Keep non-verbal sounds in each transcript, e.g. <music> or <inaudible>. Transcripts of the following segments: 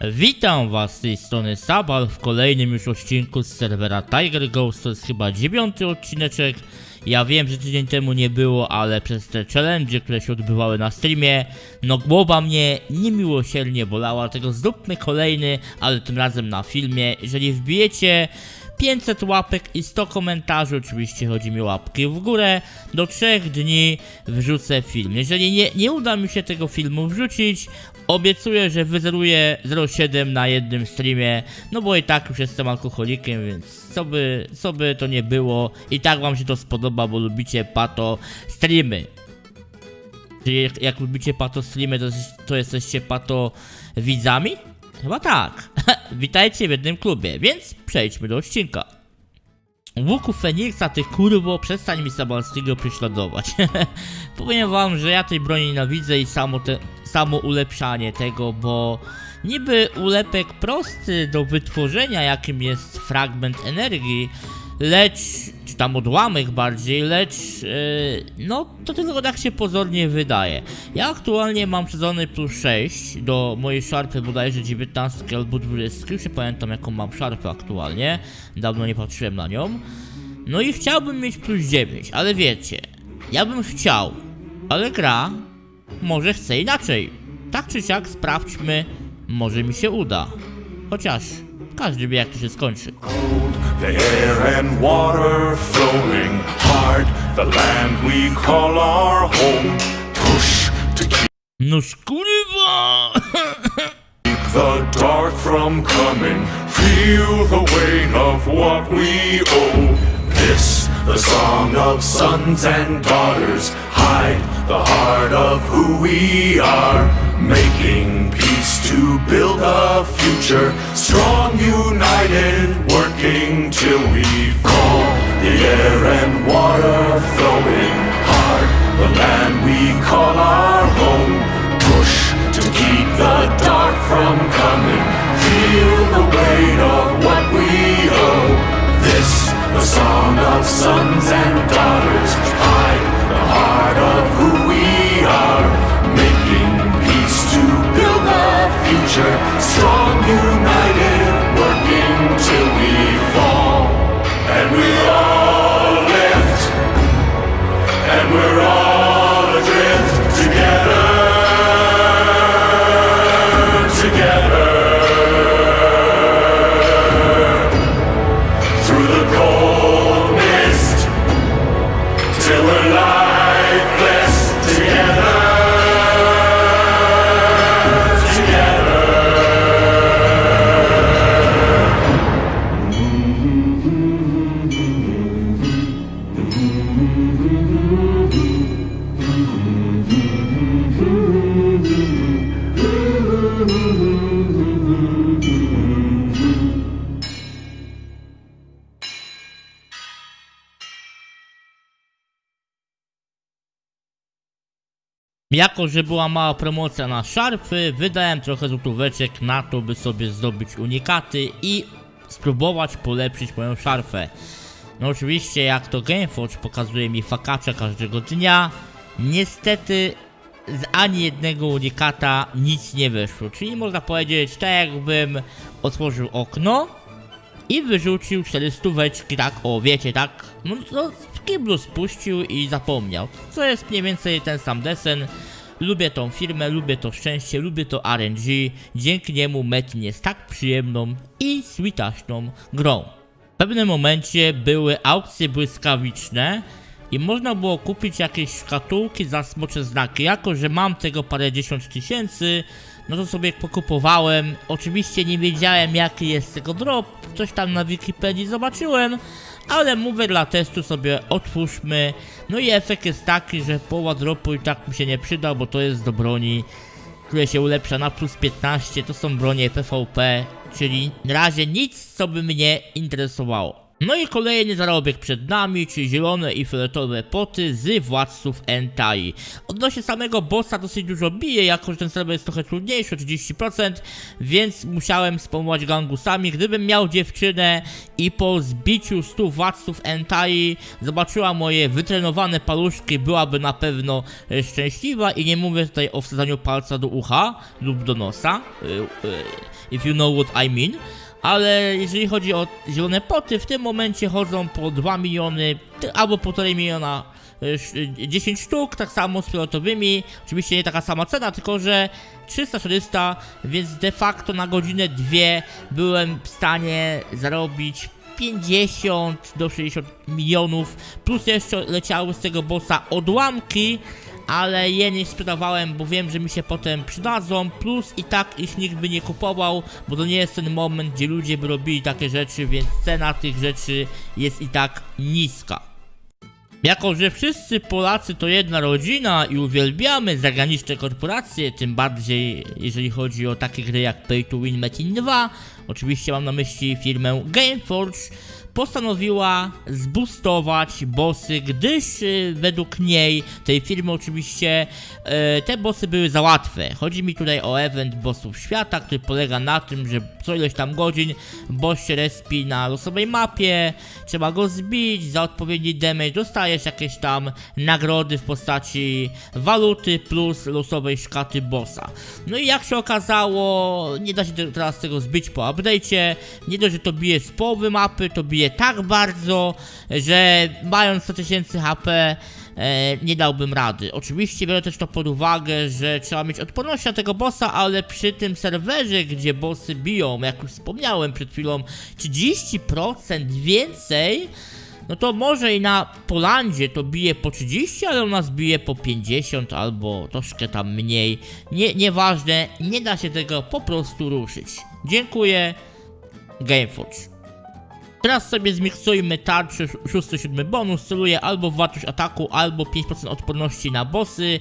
Witam was z tej strony Sabal w kolejnym już odcinku z serwera Tiger Ghost, to jest chyba dziewiąty odcineczek. Ja wiem, że tydzień temu nie było, ale przez te challenge, które się odbywały na streamie, no głowa mnie niemiłosiernie bolała, tego zróbmy kolejny, ale tym razem na filmie. Jeżeli wbijecie 500 łapek i 100 komentarzy, oczywiście chodzi mi o łapki w górę, do 3 dni wrzucę film. Jeżeli nie, nie uda mi się tego filmu wrzucić, obiecuję, że wyzeruję 0,7 na jednym streamie, no bo i tak już jestem alkoholikiem, więc co by, co by to nie było, i tak wam się to spodoba, bo lubicie pato streamy. Czyli jak, jak lubicie pato streamy, to, to jesteście pato widzami? Chyba tak. <laughs> Witajcie w jednym klubie, więc przejdźmy do odcinka. Łuku Feniksa, ty kurwo, przestań mi Sabalskiego prześladować. <laughs> Powiem wam, że ja tej broni nienawidzę i samo, te, samo ulepszanie tego, bo niby ulepek prosty do wytworzenia, jakim jest fragment energii, lecz, czy tam odłamek bardziej, lecz, yy, no to tylko tak się pozornie wydaje. Ja aktualnie mam sezony plus 6 do mojej szarpy bodajże 19 albo 20, już nie pamiętam jaką mam szarpę aktualnie, dawno nie patrzyłem na nią. No i chciałbym mieć plus 9, ale wiecie, ja bym chciał, ale gra może chce inaczej. Tak czy siak sprawdźmy, może mi się uda. Chociaż każdy wie jak to się skończy. The air and water flowing hard, the land we call our home. Push to keep Noż kurwa! <laughs> the dark from coming. Feel the weight of what we owe. This, the song of sons and daughters. The heart of who we are. Making peace to build a future. Strong, united, working till we fall. The air and water flowing hard. The land we call our home. Push to keep the dark from coming. Feel the weight of what we owe. This, the song of sons and daughters. Jako, że była mała promocja na szarpy, wydałem trochę złotóweczek na to, by sobie zdobyć unikaty i spróbować polepszyć moją szarfę. No oczywiście, jak to Gameforge pokazuje mi fakacza każdego dnia, niestety z ani jednego unikata nic nie wyszło. Czyli można powiedzieć, tak jakbym otworzył okno i wyrzucił 400 stóweczki, tak, o wiecie, tak, no w kiblu spuścił i zapomniał. Co jest mniej więcej ten sam desen. Lubię tą firmę, lubię to szczęście, lubię to RNG. Dzięki niemu Metin jest tak przyjemną i sweetaśną grą. W pewnym momencie były aukcje błyskawiczne i można było kupić jakieś szkatułki za smocze znaki. Jako, że mam tego parędziesiąt tysięcy, no to sobie pokupowałem. Oczywiście nie wiedziałem jaki jest tego drop, coś tam na Wikipedii zobaczyłem, ale mówię dla testu sobie otwórzmy. No i efekt jest taki, że połowa dropu i tak mi się nie przyda, bo to jest do broni, które się ulepsza na plus 15, to są bronie PvP, czyli na razie nic co by mnie interesowało. No i kolejny zarobek przed nami, czyli zielone i fioletowe poty z władców Entai. Odnośnie samego bossa dosyć dużo bije, jako że ten serwer jest trochę trudniejszy, o 30%, więc musiałem spomówić gangusami. Gdybym miał dziewczynę i po zbiciu 100 władców Entai zobaczyła moje wytrenowane paluszki, byłaby na pewno e, szczęśliwa i nie mówię tutaj o wsadzaniu palca do ucha lub do nosa, e, e, if you know what I mean. Ale jeżeli chodzi o zielone poty, w tym momencie chodzą po 2 miliony albo 1,5 miliona y, sz- y, 10 sztuk, tak samo z fioletowymi. Oczywiście nie taka sama cena, tylko że 300-400, więc de facto na godzinę dwie byłem w stanie zarobić 50 do 60 milionów, plus jeszcze leciały z tego bossa odłamki, ale je nie sprzedawałem, bo wiem, że mi się potem przydadzą, plus i tak ich nikt by nie kupował, bo to nie jest ten moment, gdzie ludzie by robili takie rzeczy, więc cena tych rzeczy jest i tak niska. Jako, że wszyscy Polacy to jedna rodzina i uwielbiamy zagraniczne korporacje, tym bardziej jeżeli chodzi o takie gry jak Pay to Win Metin 2, oczywiście mam na myśli firmę Gameforge, postanowiła zboostować bossy, gdyż y, według niej, tej firmy oczywiście, e, te bossy były za łatwe. Chodzi mi tutaj o event bossów świata, który polega na tym, że co ileś tam godzin boss się respi na losowej mapie, trzeba go zbić, za odpowiedni damage dostajesz jakieś tam nagrody w postaci waluty plus losowej szkaty bossa. No i jak się okazało, nie da się te- teraz tego zbić po update'cie, nie dość, że to bije z połowy mapy, to bije tak bardzo, że mając 100 tysięcy HP, e, nie dałbym rady. Oczywiście biorę też to pod uwagę, że trzeba mieć odporność na tego bossa, ale przy tym serwerze, gdzie bossy biją, jak już wspomniałem przed chwilą, 30% więcej, no to może i na Polandzie to bije po 30, ale u nas bije po 50 albo troszkę tam mniej. Nie, nieważne, nie da się tego po prostu ruszyć. Dziękuję, Gameforge. Teraz sobie zmiksujmy tarczy 6-7 bonus, celuję albo w wartość ataku, albo 5% odporności na bossy.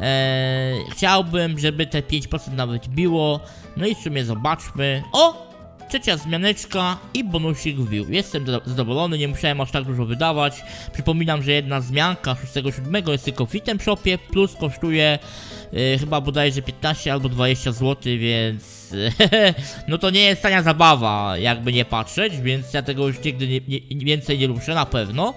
Eee, chciałbym, żeby te 5% nawet biło. No i w sumie zobaczmy. O! Trzecia zmianeczka i bonusik wbił. Jestem do- zadowolony, nie musiałem aż tak dużo wydawać. Przypominam, że jedna zmianka 6-7 jest tylko w item shopie, plus kosztuje e, chyba bodajże 15 albo 20 zł, więc <laughs> no to nie jest tania zabawa, jakby nie patrzeć, więc ja tego już nigdy nie, nie, więcej nie ruszę, na pewno.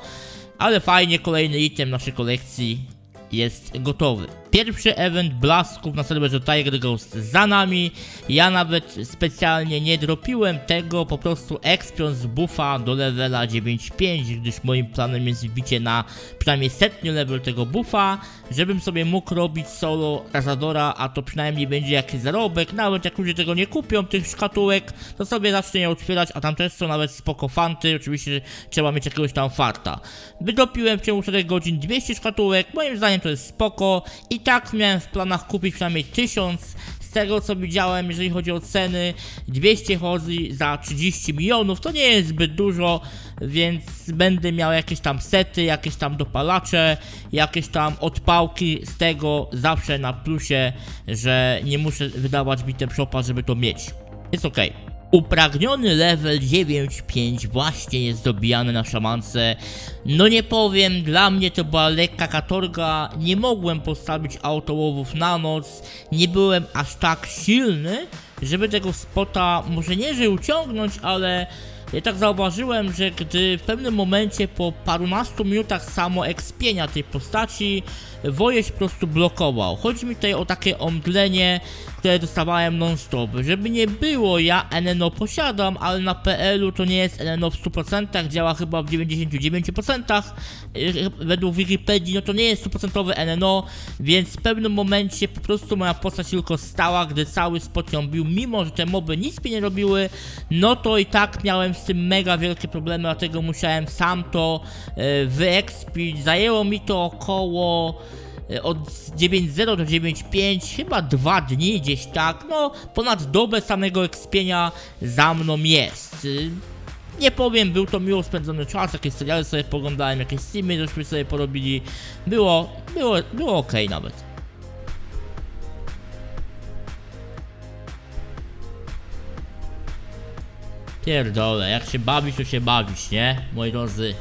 Ale fajnie, kolejny item naszej kolekcji jest gotowy. Pierwszy event blasków na serwerze Tiger Ghost za nami. Ja nawet specjalnie nie dropiłem tego, po prostu ekspiąc z buffa do levela 9.5, gdyż moim planem jest wbicie na przynajmniej setny level tego buffa, żebym sobie mógł robić solo Razadora, a to przynajmniej będzie jakiś zarobek, nawet jak ludzie tego nie kupią, tych szkatułek, to sobie zacznę je otwierać, a tam też są nawet spoko fanty, oczywiście trzeba mieć jakiegoś tam farta. Wydropiłem w ciągu 4 godzin 200 szkatułek, moim zdaniem to jest spoko. I tak miałem w planach kupić przynajmniej 1000 z tego co widziałem, jeżeli chodzi o ceny, 200 chodzi za 30 milionów, to nie jest zbyt dużo, więc będę miał jakieś tam sety, jakieś tam dopalacze, jakieś tam odpałki z tego zawsze na plusie, że nie muszę wydawać shopa, żeby to mieć. Jest okej. Upragniony level 9.5 właśnie jest dobijany na szamance. No nie powiem, dla mnie to była lekka katorga. Nie mogłem postawić autołowów na noc. Nie byłem aż tak silny, żeby tego spota może nie że uciągnąć, ale ja tak zauważyłem, że gdy w pewnym momencie po parunastu minutach samo ekspienia tej postaci, wojeś po prostu blokował. Chodzi mi tutaj o takie omdlenie, które dostawałem non-stop. Żeby nie było, ja NNO posiadam, ale na PL-u to nie jest NNO w 100%, działa chyba w 99%. Yy, Według Wikipedii, no to nie jest 100% NNO, więc w pewnym momencie po prostu moja postać tylko stała, gdy cały spot ją bił, mimo że te moby nic mi nie robiły, no to i tak miałem z tym mega wielkie problemy, dlatego musiałem sam to e, wyekspić. Zajęło mi to około od 9.0 do 9.5, chyba dwa dni gdzieś tak, no ponad dobę samego ekspienia za mną jest. Y, Nie powiem, był to miło spędzony czas, jakieś seriale sobie poglądałem, jakieś streamy żeśmy sobie porobili, było, było, było okej nawet. Pierdolę, jak się bawić, to się bawić, nie? Moi drodzy.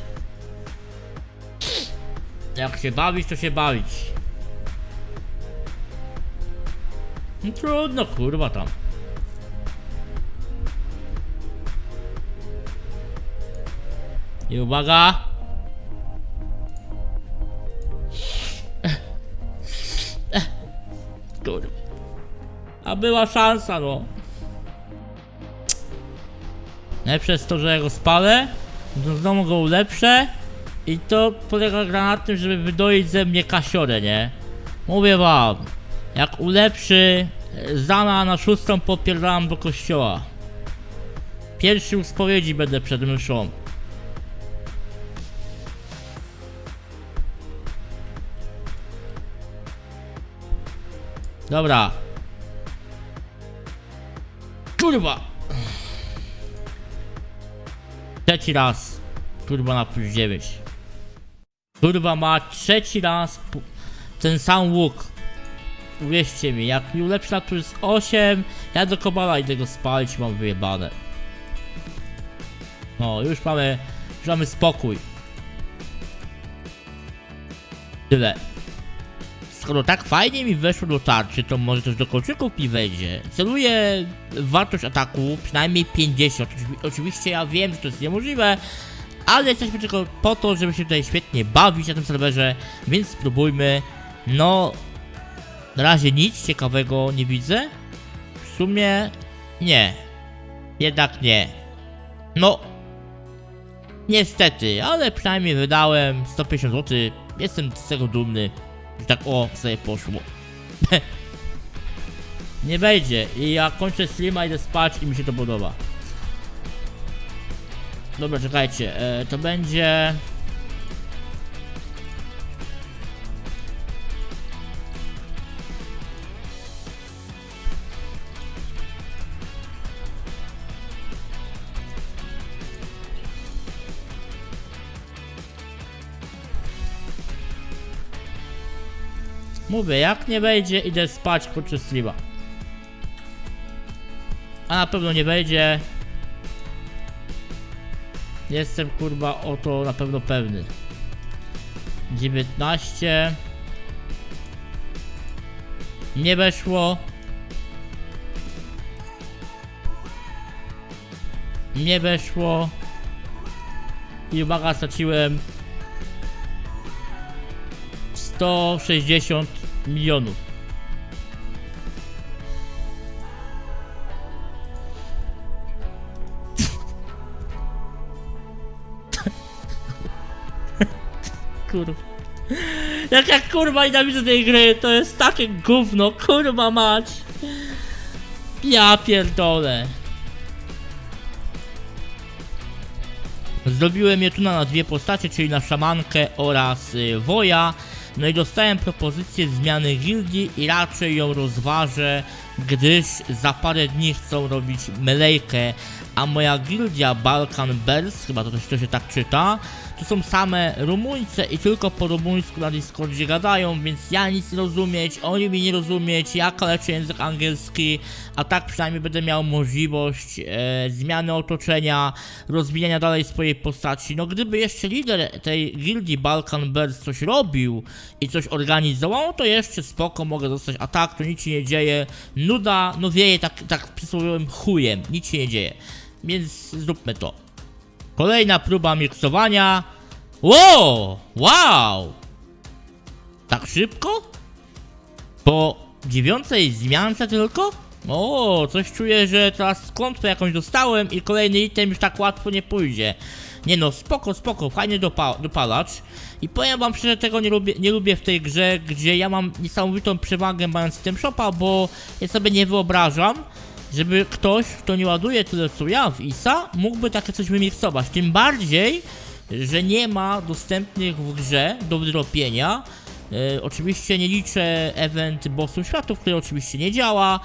Jak się bawić, to się bawić. No trudno, kurwa tam. I uwaga! Kurwa. A była szansa, no. Najlepsze jest to, że ja go spalę, znowu go ulepszę i to polega gra na tym, żeby wydoić ze mnie kasiorę, nie? Mówię wam, jak ulepszy, e, zana na szóstą popierdalam do kościoła. Pierwszy u spowiedzi będę przed mszą. Dobra. Kurwa! Trzeci raz. Kurwa na plus 9. Kurwa ma trzeci raz ten sam łuk. Uwierzcie mi, jak mi ulepszy na plus 8, ja do kobala idę go spalić, mam wyjebane. No, już mamy, już mamy spokój. Tyle. Skoro tak fajnie mi weszło do tarczy, to może też do kolczyków mi wejdzie. Celuję wartość ataku przynajmniej 50. Oczywi- Oczywiście ja wiem, że to jest niemożliwe, ale jesteśmy tylko po to, żeby się tutaj świetnie bawić na tym serwerze, więc spróbujmy. No, na razie nic ciekawego nie widzę. W sumie nie. Jednak nie. No, niestety, ale przynajmniej wydałem 150 zł. Jestem z tego dumny. Że tak o sobie poszło. <laughs> nie wejdzie i ja kończę streama, idę spać i mi się to podoba. Dobra, czekajcie, e, to będzie... Mówię, jak nie wejdzie, idę spać, kurczę streama. A na pewno nie wejdzie. Jestem kurwa o to na pewno pewny. 19. Nie weszło. Nie weszło. I uwaga, straciłem 160 milionów. kurwa. Jak ja kurwa nienawidzę tej gry, to jest takie gówno, kurwa mać. Ja pierdolę. Zrobiłem Jetuna na dwie postacie, czyli na szamankę oraz y, woja. No i dostałem propozycję zmiany gildii i raczej ją rozważę, gdyż za parę dni chcą robić melejkę, a moja gildia Balkan Bears, chyba to, to się tak czyta, to są same Rumuńce i tylko po rumuńsku na Discordzie gadają, więc ja nic nie rozumieć, oni mi nie rozumieć, ja kaleczę język angielski, a tak przynajmniej będę miał możliwość e, zmiany otoczenia, rozwijania dalej swojej postaci. No gdyby jeszcze lider tej gildii Balkan Bears coś robił i coś organizował, to jeszcze spoko mogę zostać, a tak to nic się nie dzieje, nuda, no wieje tak, tak przysłowiowym chujem, nic się nie dzieje, więc zróbmy to. Kolejna próba miksowania. Wow! Wow! Tak szybko? Po dziewiątej zmiance tylko? O, coś czuję, że teraz skąd jakąś dostałem i kolejny item już tak łatwo nie pójdzie. Nie no, spoko, spoko, fajny dopa dopalacz. I powiem wam szczerze, tego nie lubię, nie lubię w tej grze, gdzie ja mam niesamowitą przewagę mając item shopa, bo ja sobie nie wyobrażam, żeby ktoś, kto nie ładuje tyle co ja w ISA, mógłby takie coś wymiksować. Tym bardziej, że nie ma dostępnych w grze do wydropienia. E, oczywiście nie liczę event bossów światów, który oczywiście nie działa.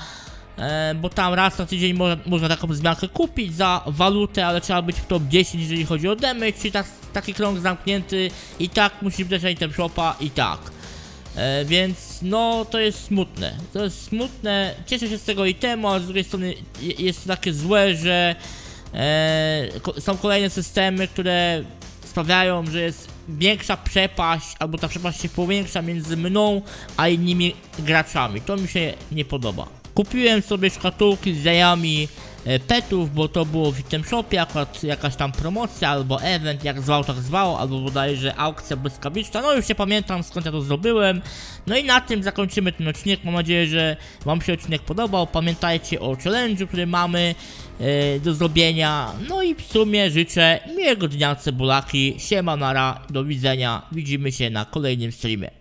E, bo tam raz na tydzień mo można taką zmiankę kupić za walutę, ale trzeba być w top 10, jeżeli chodzi o damage, czyli tak, taki krąg zamknięty i tak musi być item shopa i tak. E, więc no to jest smutne. To jest smutne. Cieszę się z tego itemu, ale z drugiej strony je- jest to takie złe, że e, ko- są kolejne systemy, które sprawiają, że jest większa przepaść, albo ta przepaść się powiększa między mną a innymi graczami. To mi się nie podoba. Kupiłem sobie szkatułki z jajami petów, bo to było w item shopie, akurat jakaś tam promocja albo event, jak zwał tak zwał, albo bodajże aukcja błyskawiczna, no już nie pamiętam skąd ja to zdobyłem. No i na tym zakończymy ten odcinek, mam nadzieję, że wam się odcinek podobał, pamiętajcie o challenge'u, który mamy e, do zrobienia, no i w sumie życzę miłego dnia cebulaki, siema nara, do widzenia, widzimy się na kolejnym streamie.